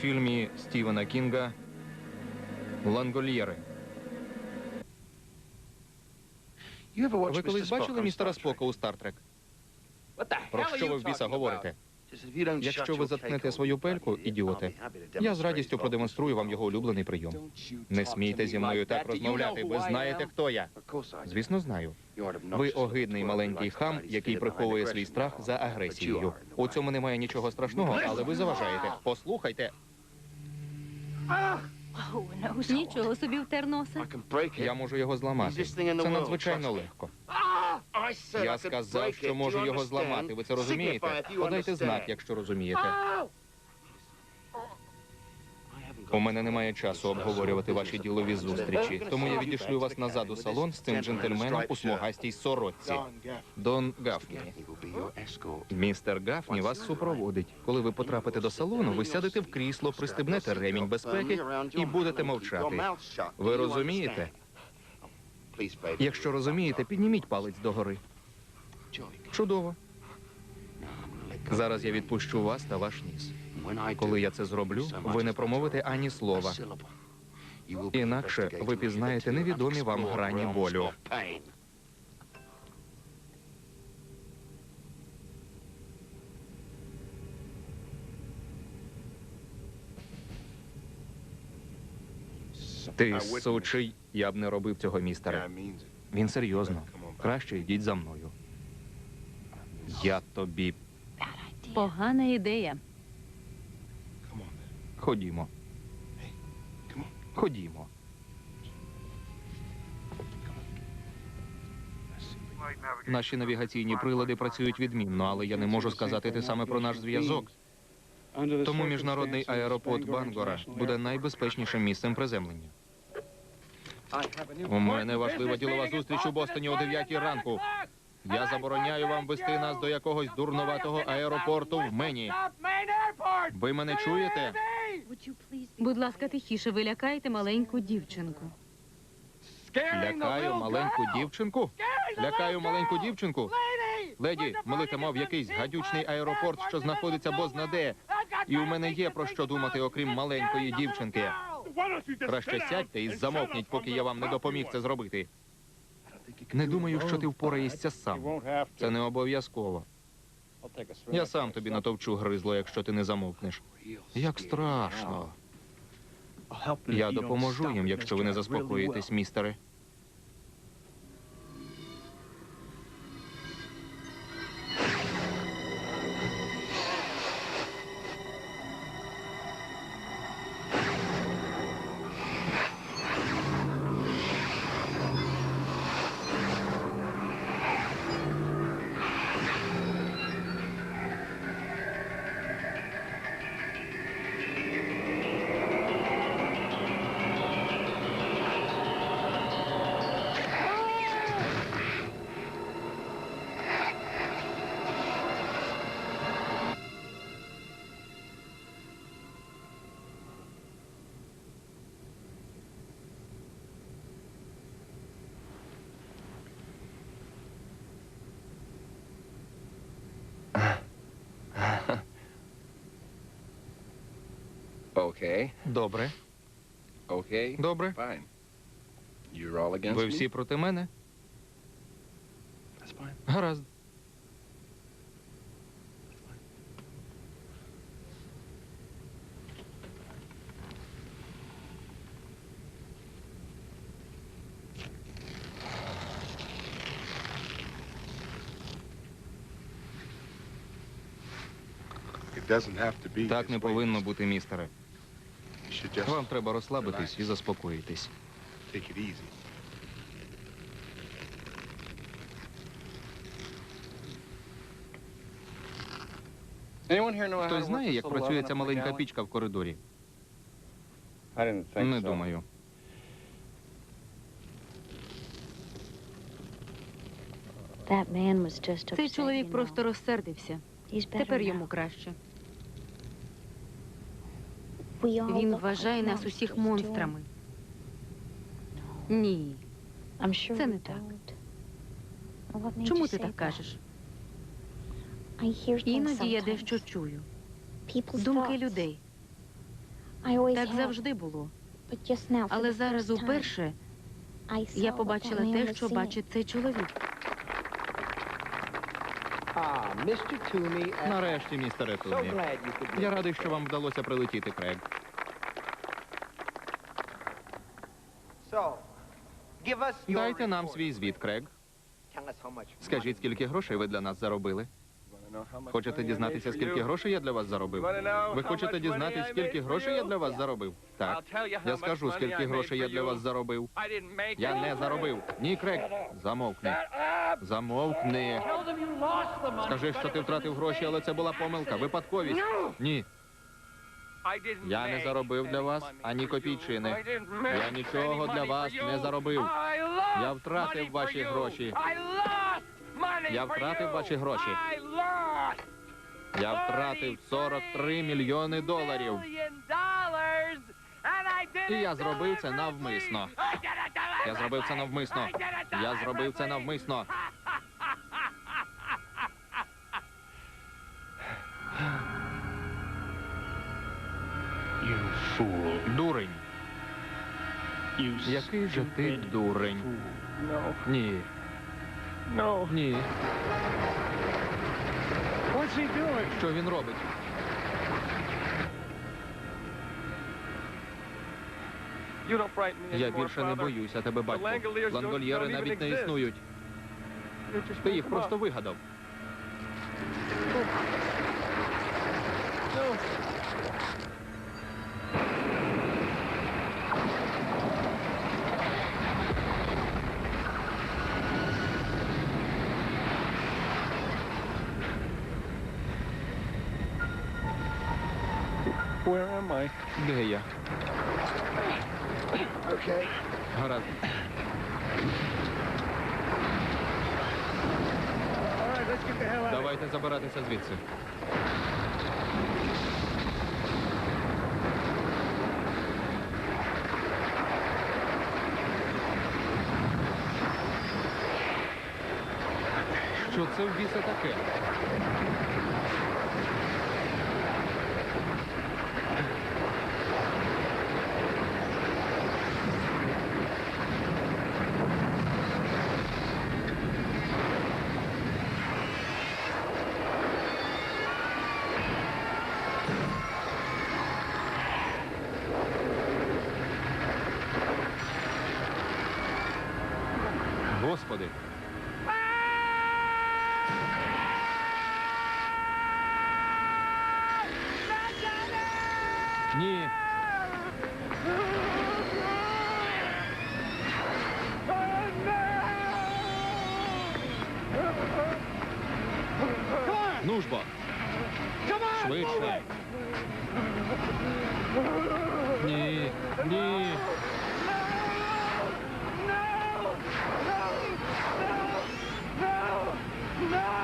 фільмі Стівена Кінга Лангольєри. Ви колись бачили містера Спока у Стартрек? Про що ви в біса говорите? Якщо ви заткнете свою пельку, ідіоти, я з радістю продемонструю вам його улюблений прийом. Не смійте зі мною так розмовляти. Ви знаєте, хто я. Звісно, знаю. Ви огидний маленький хам, який приховує свій страх за агресією. У цьому немає нічого страшного, але ви заважаєте. Послухайте, Нічого собі втер носа. я можу його зламати. Це надзвичайно легко. Я сказав, що можу його зламати. Ви це розумієте? Подайте знак, якщо розумієте. У мене немає часу обговорювати ваші ділові зустрічі, тому я відішлю вас назад у салон з цим джентльменом у смугастій сорочці. Дон Гафні. Містер Гафні вас супроводить. Коли ви потрапите до салону, ви сядете в крісло, пристебнете ремінь безпеки і будете мовчати. Ви розумієте? Якщо розумієте, підніміть палець догори. Чудово. Зараз я відпущу вас та ваш ніс. Коли я це зроблю, ви не промовите ані слова. Інакше ви пізнаєте невідомі вам грані болю. Ти сучий, я б не робив цього, містере. Він серйозно. Краще йдіть за мною. Я тобі Погана ідея. Ходімо. Ходімо. Наші навігаційні прилади працюють відмінно, але я не можу сказати те саме про наш зв'язок. Тому міжнародний аеропорт Бангора буде найбезпечнішим місцем приземлення. У мене важлива ділова зустріч у Бостоні о 9 ранку. Я забороняю вам вести нас до якогось дурноватого аеропорту в Мені. Ви мене чуєте? Будь ласка, тихіше, ви лякаєте маленьку дівчинку. Лякаю маленьку дівчинку? Лякаю маленьку дівчинку? Леді, ми летимо в якийсь гадючний аеропорт, що знаходиться бозна де. І у мене є про що думати, окрім маленької дівчинки. Краще сядьте і замовкніть, поки я вам не допоміг це зробити. Не думаю, що ти впораєшся сам. Це не обов'язково. Я сам тобі натовчу гризло, якщо ти не замовкнеш. Як страшно. Я допоможу їм, якщо ви не заспокоїтесь, містере. Okay, Добре, okay, добре. fine. You're all against Ви me? всі проти мене? That's fine. Гаразд. Так не повинно бути, містере. Вам треба розслабитись і заспокоїтись. Хтось знає, як працює ця маленька пічка в коридорі? Не думаю. Цей чоловік просто розсердився. Тепер йому краще. Він вважає нас усіх монстрами. Ні. Це не так. Чому ти так кажеш? Іноді я дещо чую. Думки людей. Так завжди було. Але зараз уперше я побачила те, що бачить цей чоловік. Нарешті, містере so Тумі. glad you could Я радий, що вам вдалося прилетіти, Крейг. Дайте нам свій звіт, Крейг. Скажіть, скільки грошей ви для нас заробили? Хочете дізнатися, скільки грошей я для вас заробив? Ви хочете дізнатися, скільки грошей я для вас заробив? Так. Я скажу, скільки грошей я для вас заробив. Я не заробив. Ні, Крейг. Замовкни. Замовкни. Скажи, що ти втратив гроші, але це була помилка. Випадковість. Ні. Я не заробив для вас ані копійчини. Я нічого для вас не заробив. Я втратив ваші гроші. Я втратив ваші гроші. Я втратив 43 мільйони доларів. І я зробив це навмисно. Я зробив це навмисно. Я зробив це навмисно. Дурень. Який же ти дурень? Ні. Ні. Що він робить? Я більше не боюся тебе, батько. Лангольєри навіть не існують. Ти їх просто вигадав. Where am I? Де я? Okay. Гаразд. Давайте забиратися звідси. Що це в біса таке? Господи. Ні. Ну ж бо. Швидше. Ні. Ні. No!